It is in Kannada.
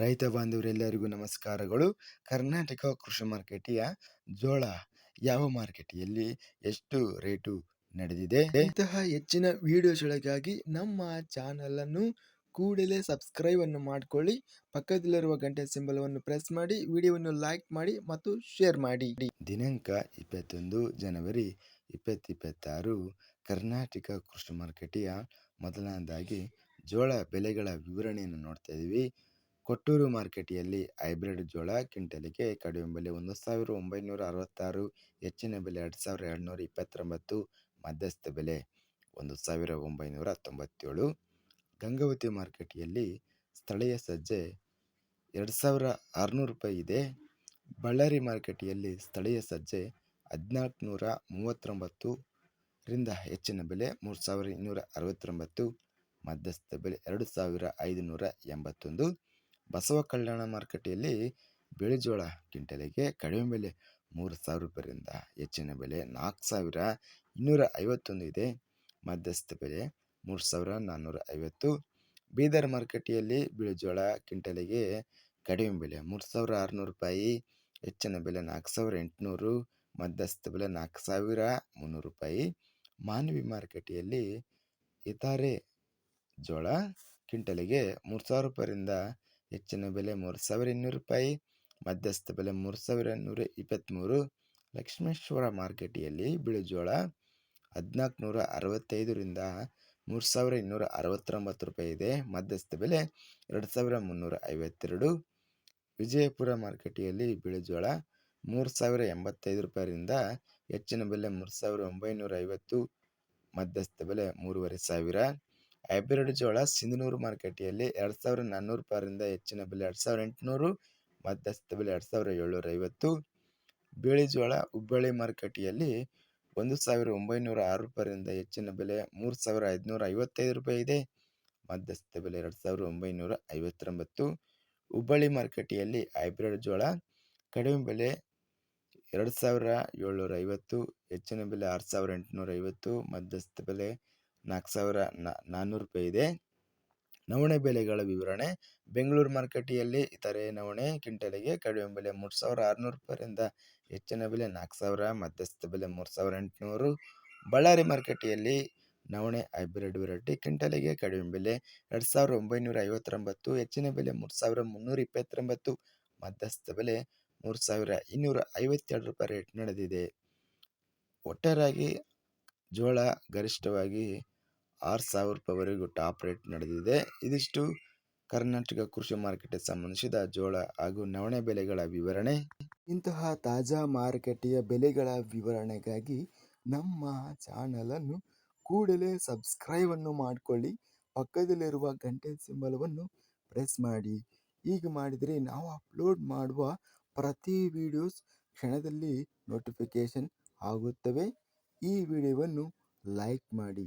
ರೈತ ಬಾಂಧವರೆಲ್ಲರಿಗೂ ನಮಸ್ಕಾರಗಳು. ಕರ್ನಾಟಕ ಕೃಷಿ ಮಾರ್ಕೆಟಿಯ ಜೋಳ ಯಾವ ಮಾರ್ಕೆಟಿಯಲ್ಲಿ ಎಷ್ಟು ರೇಟು ನಡೆದಿದೆ? ಇಂತಹ ಹೆಚ್ಚಿನ ವಿಡಿಯೋಸ್ಗಳಿಗಾಗಿ ನಮ್ಮ ಚಾನಲ್ ಅನ್ನು ಕೂಡಲೇ ಸಬ್ಸ್ಕ್ರೈಬ್ ಅನ್ನು ಮಾಡಿಕೊಳ್ಳಿ. ಪಕ್ಕದಲ್ಲಿರುವ ಗಂಟೆ ಸಿಂಬಲವನ್ನು ಪ್ರೆಸ್ ಮಾಡಿ, ವಿಡಿಯೋವನ್ನು ಲೈಕ್ ಮಾಡಿ ಮತ್ತು ಶೇರ್ ಮಾಡಿ. ದಿನಾಂಕ ಇಪ್ಪತ್ತೊಂದು ಜನವರಿ ಇಪ್ಪತ್ತಿಪ್ಪತ್ತಾರು, ಕರ್ನಾಟಕ ಕೃಷಿ ಮಾರ್ಕೆಟಿಯ ಮೊದಲನೇದಾಗಿ ಜೋಳ ಬೆಲೆಗಳ ವಿವರಣೆಯನ್ನು ನೋಡ್ತಾ ಇದ್ದೀವಿ ಕೊಟ್ಟೂರು ಮಾರ್ಕೆಟಿಯಲ್ಲಿ ಹೈಬ್ರಿಡ್ ಜೋಳ ಕ್ವಿಂಟಲಿಗೆ ಕಡಿಮೆ ಬೆಲೆ ಒಂದು ಸಾವಿರ ಒಂಬೈನೂರ ಅರವತ್ತಾರು, ಹೆಚ್ಚಿನ ಬೆಲೆ ಎರಡು ಸಾವಿರ ಎರಡುನೂರ ಇಪ್ಪತ್ತೊಂಬತ್ತು, ಮಧ್ಯಸ್ಥ ಬೆಲೆ ಒಂದು ಸಾವಿರ ಒಂಬೈನೂರ ತೊಂಬತ್ತೇಳು. ಗಂಗಾವತಿ ಮಾರ್ಕೆಟಿಯಲ್ಲಿ ಸ್ಥಳೀಯ ಸಜ್ಜೆ ಎರಡು ಸಾವಿರ ಆರುನೂರು ರೂಪಾಯಿ ಇದೆ. ಬಳ್ಳಾರಿ ಮಾರುಕಟ್ಟೆಯಲ್ಲಿ ಸ್ಥಳೀಯ ಸಜ್ಜೆ ಹದಿನಾಲ್ಕು ನೂರ ಮೂವತ್ತೊಂಬತ್ತು ರಿಂದ ಹೆಚ್ಚಿನ ಬೆಲೆ ಮೂರು ಸಾವಿರ ಇನ್ನೂರ ಅರವತ್ತೊಂಬತ್ತು, ಮಧ್ಯಸ್ಥ ಬೆಲೆ ಎರಡು ಸಾವಿರ ಐದುನೂರ ಎಂಬತ್ತೊಂದು. ಬಸವ ಕಲ್ಯಾಣ ಮಾರುಕಟ್ಟೆಯಲ್ಲಿ ಬಿಳಿಜೋಳ ಕ್ವಿಂಟಲಿಗೆ ಕಡಿಮೆ ಬೆಲೆ ಮೂರು ಸಾವಿರ ರೂಪಾಯಿಯಿಂದ ಹೆಚ್ಚಿನ ಬೆಲೆ ನಾಲ್ಕು ಸಾವಿರ ಇನ್ನೂರ ಐವತ್ತೊಂದು ಇದೆ. ಮಧ್ಯಸ್ಥ ಬೆಲೆ ಮೂರು ಸಾವಿರ ನಾನ್ನೂರ ಐವತ್ತು. ಬೀದರ್ ಮಾರುಕಟ್ಟೆಯಲ್ಲಿ ಬಿಳಿಜೋಳ ಕ್ವಿಂಟಲಿಗೆ ಕಡಿಮೆ ಬೆಲೆ ಮೂರು ಸಾವಿರ ಆರುನೂರು ರೂಪಾಯಿ, ಹೆಚ್ಚಿನ ಬೆಲೆ ನಾಲ್ಕು ಸಾವಿರ ಎಂಟುನೂರು. ಮಧ್ಯಸ್ಥ ಬೆಲೆ ನಾಲ್ಕು ಸಾವಿರ ಮುನ್ನೂರು ರೂಪಾಯಿ. ಮಾನವಿ ಮಾರುಕಟ್ಟೆಯಲ್ಲಿ ಇತರೆ ಜೋಳ ಕ್ವಿಂಟಲಿಗೆ ಮೂರು ಸಾವಿರ ರೂಪಾಯಿಯಿಂದ ಹೆಚ್ಚಿನ ಬೆಲೆ ಮೂರು ಸಾವಿರ ಇನ್ನೂರು ರೂಪಾಯಿ, ಮಧ್ಯಸ್ಥ ಬೆಲೆ ಮೂರು ಸಾವಿರ ನೂರ ಇಪ್ಪತ್ತ್ಮೂರು ಲಕ್ಷ್ಮೇಶ್ವರ ಮಾರ್ಕೆಟಿಯಲ್ಲಿ ಬಿಳಿಜೋಳ ಹದಿನಾಲ್ಕು ನೂರ ಅರವತ್ತೈದರಿಂದ ಮೂರು ಸಾವಿರ ಇನ್ನೂರ ಅರವತ್ತೊಂಬತ್ತು ರೂಪಾಯಿ ಇದೆ. ಮಧ್ಯಸ್ಥ ಬೆಲೆ ಎರಡು ಸಾವಿರ ಮುನ್ನೂರ ಐವತ್ತೆರಡು. ವಿಜಯಪುರ ಮಾರ್ಕೆಟಿಯಲ್ಲಿ ಬಿಳಿಜೋಳ ಮೂರು ಸಾವಿರ ಎಂಬತ್ತೈದು ರೂಪಾಯಿಯಿಂದ ಹೆಚ್ಚಿನ ಬೆಲೆ ಮೂರು ಸಾವಿರ ಒಂಬೈನೂರ ಐವತ್ತು, ಮಧ್ಯಸ್ಥ ಬೆಲೆ ಮೂರುವರೆ ಸಾವಿರ. ಹೈಬ್ರಿಡ್ ಜೋಳ ಸಿಂಧನೂರು ಮಾರ್ಕೆಟಿಯಲ್ಲಿ ಎರಡು ಸಾವಿರ ನಾನ್ನೂರು ರೂಪಾಯಿಂದ ಹೆಚ್ಚಿನ ಬೆಲೆ ಎರಡು ಸಾವಿರ ಎಂಟುನೂರು, ಮಧ್ಯಸ್ಥ ಬೆಲೆ ಎರಡು ಸಾವಿರ ಏಳ್ನೂರ ಐವತ್ತು. ಬಿಳಿ ಜೋಳ ಹುಬ್ಬಳ್ಳಿ ಮಾರುಕಟ್ಟೆಯಲ್ಲಿ ಒಂದು ಸಾವಿರ ಒಂಬೈನೂರ ಆರು ರೂಪಾಯಿಂದ ಹೆಚ್ಚಿನ ಬೆಲೆ ಮೂರು ಸಾವಿರ ಐದುನೂರ ಐವತ್ತೈದು ರೂಪಾಯಿ ಇದೆ. ಮಧ್ಯಸ್ಥ ಬೆಲೆ ಎರಡು ಸಾವಿರ ಒಂಬೈನೂರ ಐವತ್ತೊಂಬತ್ತು. ಹುಬ್ಬಳ್ಳಿ ಮಾರುಕಟ್ಟೆಯಲ್ಲಿ ಹೈಬ್ರಿಡ್ ಜೋಳ ಕಡಿಮೆ ಬೆಲೆ ಎರಡು ಸಾವಿರ ಏಳ್ನೂರ ಐವತ್ತು, ಹೆಚ್ಚಿನ ಬೆಲೆ ಆರು ಸಾವಿರ ಎಂಟುನೂರ ಐವತ್ತು, ಮಧ್ಯಸ್ಥ ಬೆಲೆ ನಾಲ್ಕು ಸಾವಿರ ನಾನ್ನೂರು ರೂಪಾಯಿ ಇದೆ. ನವಣೆ ಬೆಲೆಗಳ ವಿವರಣೆ. ಬೆಂಗಳೂರು ಮಾರುಕಟ್ಟೆಯಲ್ಲಿ ಇತರೆ ನವಣೆ ಕ್ವಿಂಟಲಿಗೆ ಕಡಿಮೆ ಬೆಲೆ ಮೂರು ಸಾವಿರ ಆರುನೂರು ರೂಪಾಯಿಂದ ಹೆಚ್ಚಿನ ಬೆಲೆ ನಾಲ್ಕು ಸಾವಿರ, ಮಧ್ಯಸ್ಥ ಬೆಲೆ ಮೂರು ಸಾವಿರ ಎಂಟುನೂರು. ಬಳ್ಳಾರಿ ಮಾರುಕಟ್ಟೆಯಲ್ಲಿ ನವಣೆ ಹೈಬ್ರಿಡ್ ವೆರೈಟಿ ಕ್ವಿಂಟಲಿಗೆ ಕಡಿಮೆ ಬೆಲೆ ಎರಡು ಸಾವಿರ ಒಂಬೈನೂರ ಐವತ್ತೊಂಬತ್ತು, ಹೆಚ್ಚಿನ ಬೆಲೆ ಮೂರು ಸಾವಿರ ಮುನ್ನೂರ ಇಪ್ಪತ್ತೊಂಬತ್ತು, ಮಧ್ಯಸ್ಥ ಬೆಲೆ ಮೂರು ಸಾವಿರ ಇನ್ನೂರ ಐವತ್ತೆರಡು ರೂಪಾಯಿ ರೇಟ್ ನಡೆದಿದೆ. ಒಟ್ಟಾರೆಯಾಗಿ ಜೋಳ ಗರಿಷ್ಠವಾಗಿ ಆರು ಸಾವಿರ ರೂಪಾಯಿವರೆಗೂ ಟಾಪ್ ರೇಟ್ ನಡೆದಿದೆ. ಇದಿಷ್ಟು ಕರ್ನಾಟಕ ಕೃಷಿ ಮಾರುಕಟ್ಟೆ ಸಂಬಂಧಿಸಿದ ಜೋಳ ಹಾಗೂ ನವಣೆ ಬೆಲೆಗಳ ವಿವರಣೆ. ಇಂತಹ ತಾಜಾ ಮಾರುಕಟ್ಟೆಯ ಬೆಲೆಗಳ ವಿವರಣೆಗಾಗಿ ನಮ್ಮ ಚಾನಲನ್ನು ಕೂಡಲೇ ಸಬ್ಸ್ಕ್ರೈಬನ್ನು ಮಾಡಿಕೊಳ್ಳಿ. ಪಕ್ಕದಲ್ಲಿರುವ ಗಂಟೆ ಸಿಂಬಲವನ್ನು ಪ್ರೆಸ್ ಮಾಡಿ. ಹೀಗೆ ಮಾಡಿದರೆ ನಾವು ಅಪ್ಲೋಡ್ ಮಾಡುವ ಪ್ರತಿ ವಿಡಿಯೋಸ್ ಕ್ಷಣದಲ್ಲಿ ನೋಟಿಫಿಕೇಷನ್ ಆಗುತ್ತವೆ. ಈ ವಿಡಿಯೋವನ್ನು ಲೈಕ್ ಮಾಡಿ.